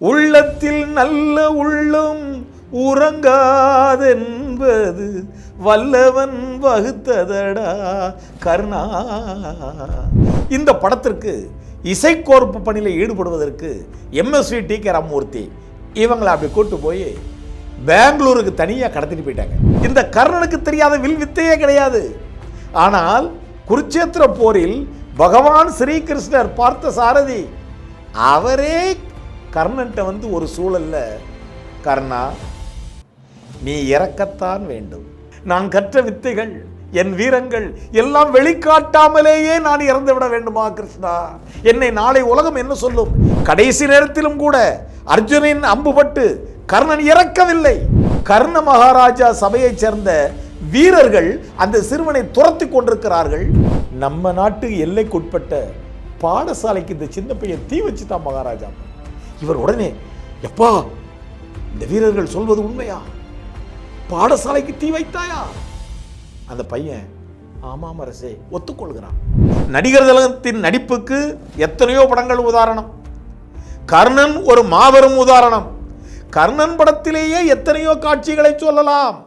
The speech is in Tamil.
உள்ளத்தில் நல்ல உள்ளம் உறங்காதென்பது வல்லவன் வகுத்ததடா கர்ணா. இந்த படத்திற்கு இசைக்கோர்ப்பு பணியில் ஈடுபடுவதற்கு எம்எஸ்வி டி கே ராமமூர்த்தி இவங்களை அப்படி கூட்டு போய் பெங்களூருக்கு தனியாக கடத்திட்டு போயிட்டாங்க. இந்த கர்ணனுக்கு தெரியாத வில் வித்தையே கிடையாது. ஆனால் குருச்சேத்திர போரில் பகவான் ஸ்ரீகிருஷ்ணர் பார்த்த சாரதி அவரே கர்ணன்ட்ட வந்து ஒரு சூழல்ல கர்ணா நீ இறக்கத்தான் வேண்டும். நான் கற்ற வித்தைகள் என் வீரங்கள் எல்லாம் வெளிக்காட்டாமலேயே நான் இறந்து விட வேண்டுமா கிருஷ்ணா? என்னை நாளை உலகம் என்ன சொல்லும்? கடைசி நேரத்திலும் கூட அர்ஜுனின் அம்புபட்டு கர்ணன் இறக்கவில்லை. கர்ண மகாராஜா சபையைச் சேர்ந்த வீரர்கள் அந்த சிறுவனை துரத்தி கொண்டிருக்கிறார்கள். நம்ம நாட்டு எல்லைக்குட்பட்ட பாடசாலைக்கு இந்த சின்ன பையன் தீ வச்சுட்டான் மகாராஜா. இவர் உடனே எப்பா இந்த வீரர்கள் சொல்வது உண்மையா? பாடசாலைக்கு தீ வைத்தாயா? அந்த பையன் ஆமாம் அரசே ஒத்துக்கொள்கிறான். நடிகர் திலகத்தின் நடிப்புக்கு எத்தனையோ படங்கள் உதாரணம். கர்ணன் ஒரு மாபெரும் உதாரணம். கர்ணன் படத்திலேயே எத்தனையோ காட்சிகளை சொல்லலாம்.